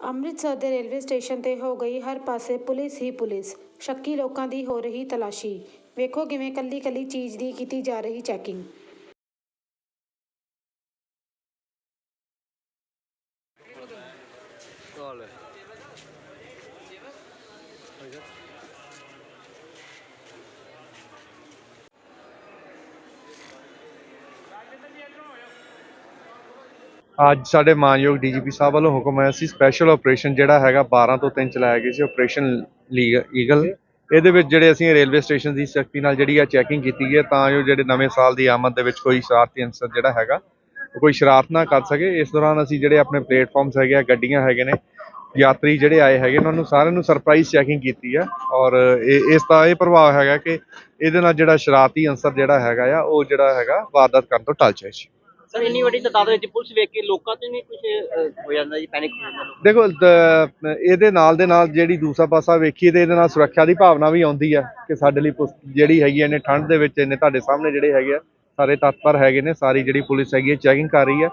ਅੰਮ੍ਰਿਤਸਰ ਦੇ railway station ਤੇ ਹੋ ਗਈ ਹਰ ਪਾਸੇ ਪੁਲਿਸ ਹੀ ਪੁਲਿਸ। ਸ਼ੱਕੀ ਲੋਕਾਂ ਦੀ ਹੋ ਰਹੀ ਤਲਾਸ਼ੀ। ਵੇਖੋ ਕਿਵੇਂ ਕੱਲੀ ਕੱਲੀ ਚੀਜ਼ ਦੀ ਕੀਤੀ ਜਾ ਰਹੀ ਚੈਕਿੰਗ। Vale. ਅੱਜ ਸਾਡੇ ਮਾਨਯੋਗ ਡੀਜੀਪੀ ਸਾਹਿਬ ਵੱਲੋਂ ਹੁਕਮ ਆਇਆ ਸੀ ਸਪੈਸ਼ਲ ਆਪਰੇਸ਼ਨ ਜਿਹੜਾ ਹੈਗਾ 12 ਤੋਂ 3 ਚਲਾਇਆ ਗਿਆ ਸੀ ਆਪਰੇਸ਼ਨ ਈਗਲ ਇਹਦੇ ਵਿੱਚ ਜਿਹੜੇ ਅਸੀਂ ਰੇਲਵੇ ਸਟੇਸ਼ਨ ਦੀ ਸਖਤੀ ਨਾਲ ਜਿਹੜੀ ਆ ਚੈਕਿੰਗ ਕੀਤੀ ਗਈ ਹੈ, ਤਾਂ ਜੋ ਜਿਹੜੇ ਨਵੇਂ ਸਾਲ ਦੀ ਆਮਦ ਦੇ ਵਿੱਚ ਕੋਈ ਸ਼ਰਾਰਤੀ ਅਨਸਰ ਜਿਹੜਾ ਹੈਗਾ, ਉਹ ਕੋਈ ਸ਼ਰਾਰਤ ਨਾ ਕਰ ਸਕੇ। ਇਸ ਦੌਰਾਨ ਅਸੀਂ ਜਿਹੜੇ ਆਪਣੇ ਪਲੇਟਫਾਰਮਸ ਹੈਗੇ ਆ, ਗੱਡੀਆਂ ਹੈਗੇ ਨੇ, ਯਾਤਰੀ ਜਿਹੜੇ ਆਏ ਹੈਗੇ ਉਹਨਾਂ ਨੂੰ ਸਾਰਿਆਂ ਨੂੰ ਸਰਪ੍ਰਾਈਜ਼ ਚੈਕਿੰਗ ਕੀਤੀ ਆ। ਔਰ ਇਹ ਇਸ ਦਾ ਇਹ ਪ੍ਰਭਾਵ ਹੈਗਾ ਕਿ ਇਹਦੇ ਨਾਲ ਜਿਹੜਾ ਸ਼ਰਾਰਤੀ ਅਨਸਰ ਜਿਹੜਾ ਹੈਗਾ ਆ, ਉਹ ਜਿਹੜਾ ਹੈਗਾ ਵਾਰਦਾਤ ਕਰਨ ਤੋਂ ਟਲ ਜਾਏ ਜੀ। ਸਰ ਇੰਨੀ ਵੱਡੀ ਤਾਦਾਦ ਵਿੱਚ ਪੁਲਿਸ ਵੇਖ ਕੇ ਲੋਕਾਂ ਤੇ ਵੀ ਕੁਝ ਹੋ ਜਾਂਦਾ ਜੀ ਪੈਨਿਕ ਹੋ ਜਾਂਦਾ ਲੋਕ। ਦੇਖੋ ਦ- ਇਹਦੇ ਨਾਲ ਦੇ ਨਾਲ ਜਿਹੜੀ ਦੂਸਰਾ ਪਾਸਾ ਵੇਖੀਏ ਤੇ ਇਹਦੇ ਨਾਲ ਸੁਰੱਖਿਆ ਦੀ ਭਾਵਨਾ ਵੀ ਆਉਂਦੀ ਆ ਕਿ ਸਾਡੇ ਲਈ ਜਿਹੜੀ ਹੈਗੀ ਆ ਇਹਨੇ ਠੰਡ ਦੇ ਵਿੱਚ ਇਹਨੇ ਤੁਹਾਡੇ ਸਾਹਮਣੇ ਜਿਹੜੇ ਹੈਗੇ ਆ ਸਾਰੇ ਤਤਪਰ ਹੈਗੇ ਨੇ ਸਾਰੀ ਜਿਹੜੀ ਪੁਲਿਸ ਹੈਗੀ ਹੈ ਚੈਕਿੰਗ ਕਰ ਰਹੀ ਹੈ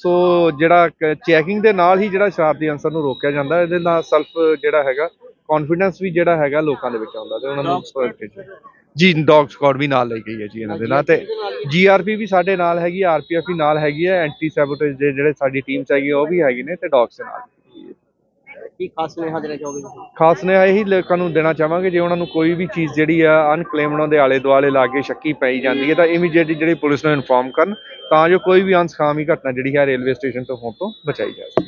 ਸੋ ਜਿਹੜਾ ਚੈਕਿੰਗ ਦੇ ਨਾਲ ਹੀ ਜਿਹੜਾ ਸ਼ਰਾਰਤੀ ਅਨਸਰ ਨੂੰ ਰੋਕਿਆ ਜਾਂਦਾ ਇਹਦੇ ਨਾਲ ਸੈਲਫ ਜਿਹੜਾ ਹੈਗਾ ਕੌਨਫੀਡੈਂਸ ਵੀ ਜਿਹੜਾ ਹੈਗਾ ਲੋਕਾਂ ਦੇ ਵਿੱਚ ਆਉਂਦਾ ਤੇ ਉਹਨਾਂ ਨੂੰ ਜੀ ਡੌਗ ਸਕਾਡ ਵੀ ਨਾਲ ਲਈ ਗਈ ਹੈ ਜੀ ਇਹਨਾਂ ਦੇ ਨਾਲ ਤੇ ਜੀਆਰਪੀ ਵੀ ਸਾਡੇ ਨਾਲ ਹੈਗੀ ਆਰਪੀਐਫ ਵੀ ਨਾਲ ਹੈਗੀ ਹੈ ਐਂਟੀ ਸੈਬੋਟੇਜ ਦੇ ਜਿਹੜੇ ਸਾਡੀ ਟੀਮਸ ਹੈਗੀ ਉਹ ਵੀ ਹੈਗੇ ਨੇ ਤੇ ਡੌਗਸ ਦੇ ਨਾਲ ਕੀ ਖਾਸ ਸੁਨੇਹਾ ਦੇਣਾ ਚਾਹੋਗੇ ਤੁਸੀਂ? ਖਾਸ ਨੇ ਇਹੀ ਲੋਕਾਂ ਨੂੰ ਦੇਣਾ ਚਾਹਾਂਗੇ ਜੇ ਉਹਨਾਂ ਨੂੰ ਕੋਈ ਵੀ ਚੀਜ਼ ਜਿਹੜੀ ਆ ਅਨਕਲੇਮ ਉਹਨਾਂ ਦੇ ਆਲੇ ਦੁਆਲੇ ਲਾ ਕੇ ਸ਼ੱਕੀ ਪਈ ਜਾਂਦੀ ਹੈ ਤਾਂ ਇਮੀਡੀਏਟਲੀ ਜਿਹੜੀ ਪੁਲਿਸ ਨੂੰ ਇਨਫੋਰਮ ਕਰਨ ਤਾਂ ਜੋ ਕੋਈ ਵੀ ਅਨਸਖਾਮੀ ਘਟਨਾ ਜਿਹੜੀ ਹੈ ਰੇਲਵੇ ਸਟੇਸ਼ਨ ਤੋਂ ਹੋਣ ਤੋਂ ਬਚਾਈ ਜਾ ਸਕੇ।